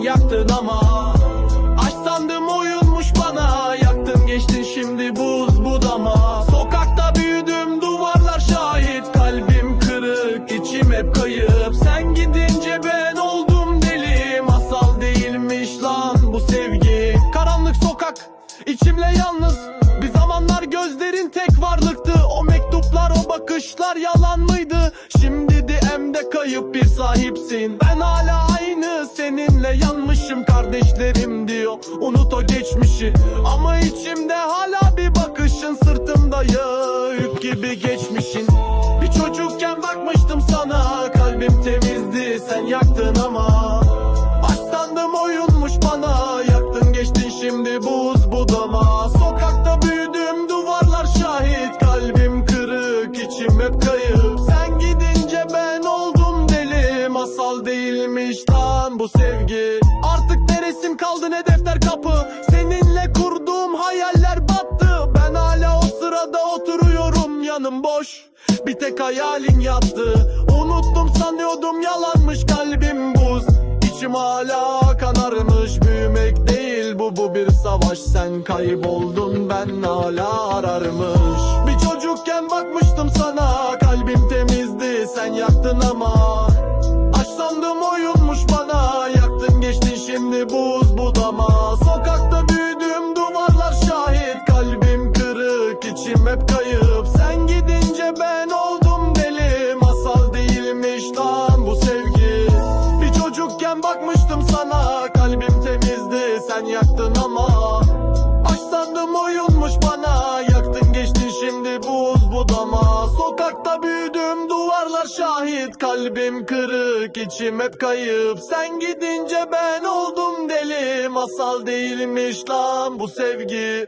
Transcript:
yaktın ama. Aşk sandım oyunmuş bana. Yaktın geçtin şimdi buz budama. Sokakta büyüdüm duvarlar şahit. Kalbim kırık içim hep kayıp. Sen gidince ben oldum deli Masal değilmiş lan bu sevgi. Karanlık sokak içimle yalnız. Bir zamanlar gözlerin tek varlıktı. O mektuplar o bakışlar yalan mıydı? Şimdi DM'de kayıp bir sahipsin. Ben hala yanmışım Kardeşlerim diyor. Unut o geçmişi. Ama içimde hala bir bakışın Sırtımda yük gibi geçmişin. Bir çocukken bakmıştım sana Kalbim temizdi sen yaktın ama. Sandım oyunmuş bana Yaktın geçtin şimdi buz budama. Sokakta büyüdüm duvarlar şahit Kalbim kırık içim hep kayıp. Sen gidince ben oldum deli Masal değilmiş lan bu sevgi yanım boş Bir tek hayalin yattı. Unuttum sanıyordum yalanmış kalbim buz. İçim hala kanarmış büyümek değil bu bu bir savaş. Sen kayboldun ben hala ararmış. Bir çocukken bakmıştım sana kalbim temizdi sen yaktın ama. Aşk oyunmuş bana yaktın geçtin şimdi buz budama. Sokakta büyüdüm duvarlar şahit kalbim kırık içim hep kayıp Sokakta büyüdüm duvarlar şahit. Kalbim kırık içim hep kayıp. Sen gidince ben oldum deli. Masal değilmiş lan bu sevgi